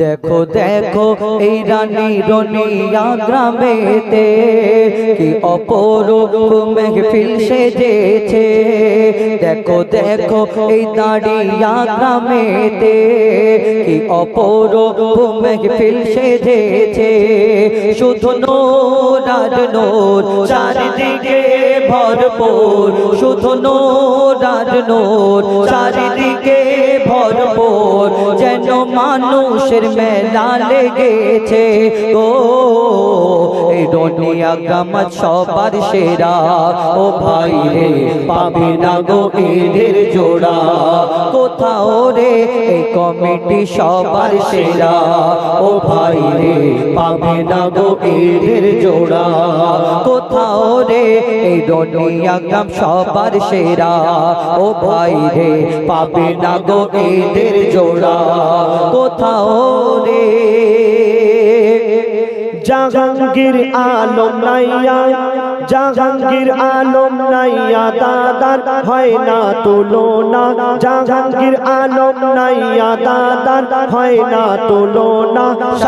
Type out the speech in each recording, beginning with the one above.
দেখো দেখো, এই রানী রনিয়া গ্রামেতে কি অপরূপ মেহফিল সেজেছে। দেখো দেখো, এই দাঁড়িয়া গ্রামেতে কি অপরূপ মেহফিল সেজেছে। শুধু নোর নোর, চারিদিকে ভরপুর। শুধু নোর নোর, চারিদিকে মানুষের মেলা লেগেছে ও দুনিয়া গামাত সবার সেরা। ও ভাই রে, পাবে না গো এদের জোড়া। কোথাও রে, এই কমিটি সবার সেরা। ও ভাই রে, পাবে না গো এদের জোড়া। কোথাও রে, এই দুনিয়া গাম সবার সেরা। ও ভাই রে, পাবে না গো এদের জোড়া। কোথাও রে? জাহাঙ্গীর আলম নাইয়া, জাহাঙ্গীর আলম নাইয়া, দাদার হয় না তুলনা। জাহাঙ্গীর আলম নাইয়া, দাদার হয় না তুলনা। সারা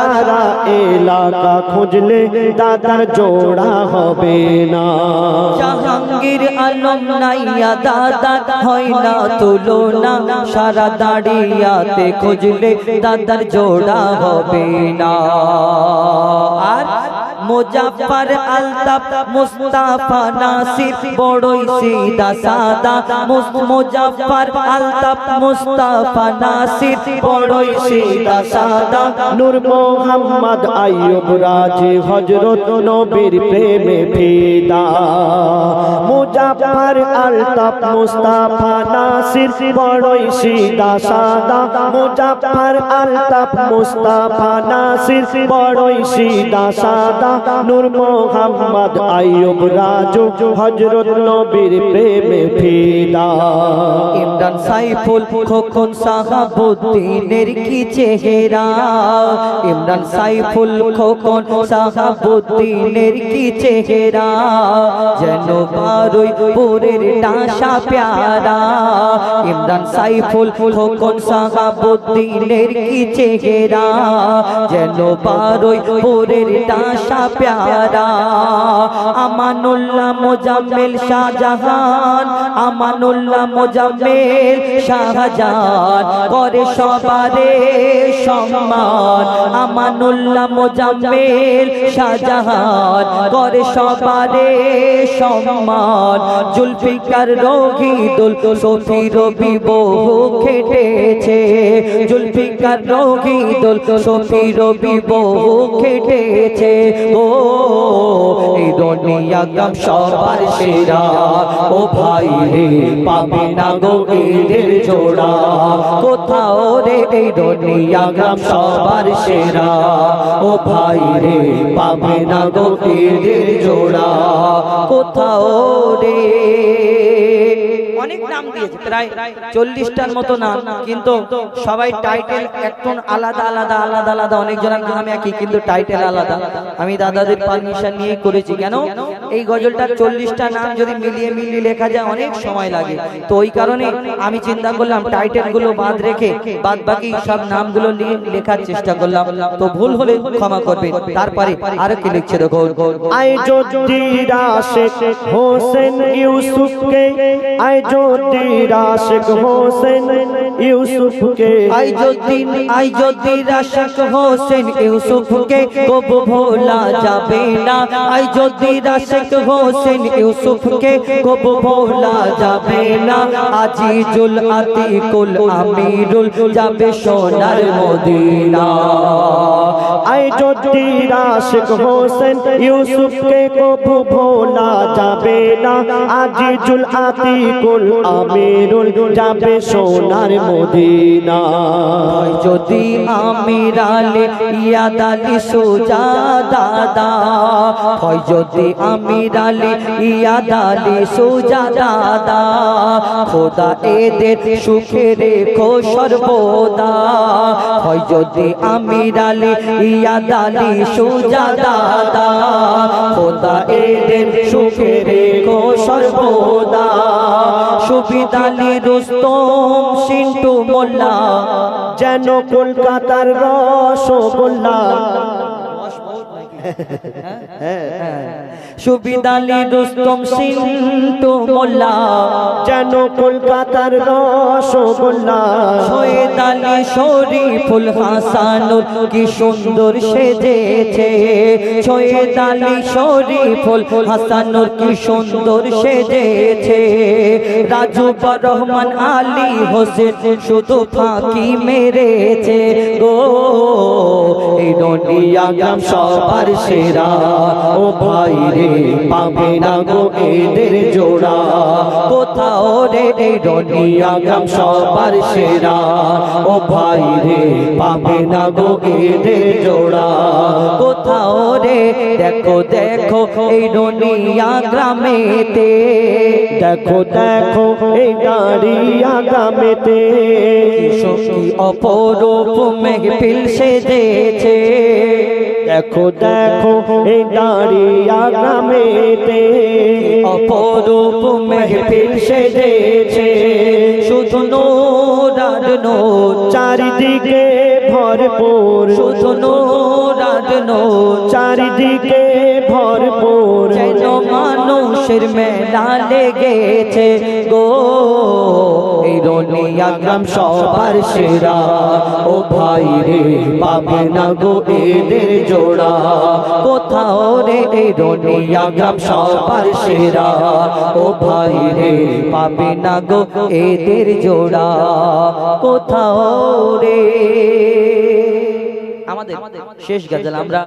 এলাকা খুঁজলে দাদার জোড়া হবে না। জাহাঙ্গীর আলম নাইয়া দাদা, হয় না তুলনা? সারা দাঁড়িয়াতে খুঁজলে দাদার জোড়া হবে না। আর মুজাফর আলতাফ মুস্তাফা নাসির, বড়ই সিদা সাদা। মুজাফর আলতাফ মুস্তাফা নাসির, বড়ই সিদা সাদা। নূর মোহাম্মদ আইয়ুব রাজি হজরত নবীর প্রেমে ফিদা। মুজাফর আলতাফ মুস্তাফা নাসির, বড়ই সিদা সাদা। মুজাফর আলতাফ মুস্তাফা নাসির, বড়ই সিদা সাদা। নূর মোহাম্মদ আইয়ুব রাজু হজরত নবীর প্রেমে ফিদা। ইমরান সাইফুল খোকন সাহাবুদ্দিনের কি চেহারা? ইমরান সাইফুল খোকন সাহাবুদ্দিনের কি চেহারা? যেন বারুই পুরের ডাসা প্যারা। ইমরান সাইফুল খোকন সাহাবুদ্দিনের কি চেহারা? যেন বারুই পুরের ডাসা প্যারা আমানুল্লাহ মোজাম্মেল শাহজাহান আমানুল্লাহ মোজাম্মেল শাহজাহান করে সবারে সম্মান আমানুল্লাহ মোজাম্মেল শাহজাহান করে সবারে সম্মান জুলফিকার রোগীদুল সফি রবি বহু খেটেছে জুলফিকার রোগীদুল সফি রবি বহু খেটেছে ও এই দুনিয়া গাম সবার সেরা। ও ভাই রে, পাবে না গো এদের জোড়া। কোথাও রে এই দুনিয়া গাম সবার সেরা। ও ভাই রে, পাবে না গো এদের জোড়া। কোথাও রে অনেক নাম দিয়েছে প্রায় চল্লিশটার মতো নাম কিন্তু সবাই টাইটেল একজন আলাদা আলাদা আলাদা আলাদা অনেকজনের নাম একই কিন্তু টাইটেল আলাদা। আমি দাদাদের পারমিশন নিয়ে করেছি কেন? এই গজলটার চল্লিশটা নাম যদি মিলিয়ে মিলিয়ে লেখা যায় অনেক সময় লাগে। তো ওই কারণে আমি চিন্তা করলাম টাইটেলগুলো বাদ রেখে বাদ বাকি সব নামগুলো নিয়ে লেখার চেষ্টা করলাম। তো ভুল হলে ক্ষমা করবে তারপরে আর কি লিখছে দেখো আই যদি রাশেক হোসেন ইউসুফকে আই যদি রাশেক হোসেন ইউসুফকে। আই যদি আই যদি রাশাক হোসেন ইউসুফকে কব ভোলা যাবে না। আই রাশাক হোসেন ইউসুফকে কব ভোলা যাবে না। আজিজুল আতিকুল আমিরুল যাবে সোনার মদিনা। আই হোসেন ইউসুফকে কবু ভোলা যাবে না। আজিজুল আতিকুল আমিরুল যাবে সোনার মদিনা। যদি আমির আলে ইয়াদ আলী সোজা দাদা। হয় যদি আমির আলে ইয়াদ আলী সোজা দাদা। খোদা এদের সুখে রেখো সর্বদা হয় যদি আমির আলে ইয়াদ আলী সোজা দাদা। খোদা এদের সুখে রেখো সর্বদা সুবিদালি রুস্তম সিন্টু মোল্লা যেন কলকাতার রসগোল্লা। সুবিদালি রুস্তম সিন্টু মোল্লা। যেন কলকাতার রসগোল্লা। সৈয়দ আলী শরীফুল হাসানুর কি সুন্দর সেজেছে। সৈয়দ আলী শরীফুল হাসানুর কি সুন্দর সেজেছে। রাজু রহমান আলী হোসেন শুধু ফাঁকি মেরেছে। গো এই দুনিয়া গ্রাম সবার সেরা। ও ভাই রে, পাবে না গো এদের জোড়া। কোথাও রে এই দুনিয়া গ্রাম সবার সেরা। ও ভাই রে, পাবে না গো এদের জোড়া। কোথাও রে, দেখো দেখো এই দুনিয়া গ্রামেতে দেখো দেখো এই দাঁড়িয়া সখী অপরূপ মেহফিল সেজেছে দেখো দেখো, এই দাঁড়িয়া গ্রামেতে অপরূপ মেহফিল সেজেছে। শুধু নোরার নোর চারিদিকে ভরপুর। শুধু নোরার নোর চারিদিকে ভরপুর। যেন মানুষের মেলা লেগেছে গো। এই রনিয়া গ্রাম সবার সেরা ও ভাই রে পাবে না গো এদের জোড়া। কোথাও রে এই রনিয়া গ্রাম সবার সেরা ও ভাই রে পাবে না গো এদের জোড়া। কোথাও রে। আমাদের শেষ গজল আমরা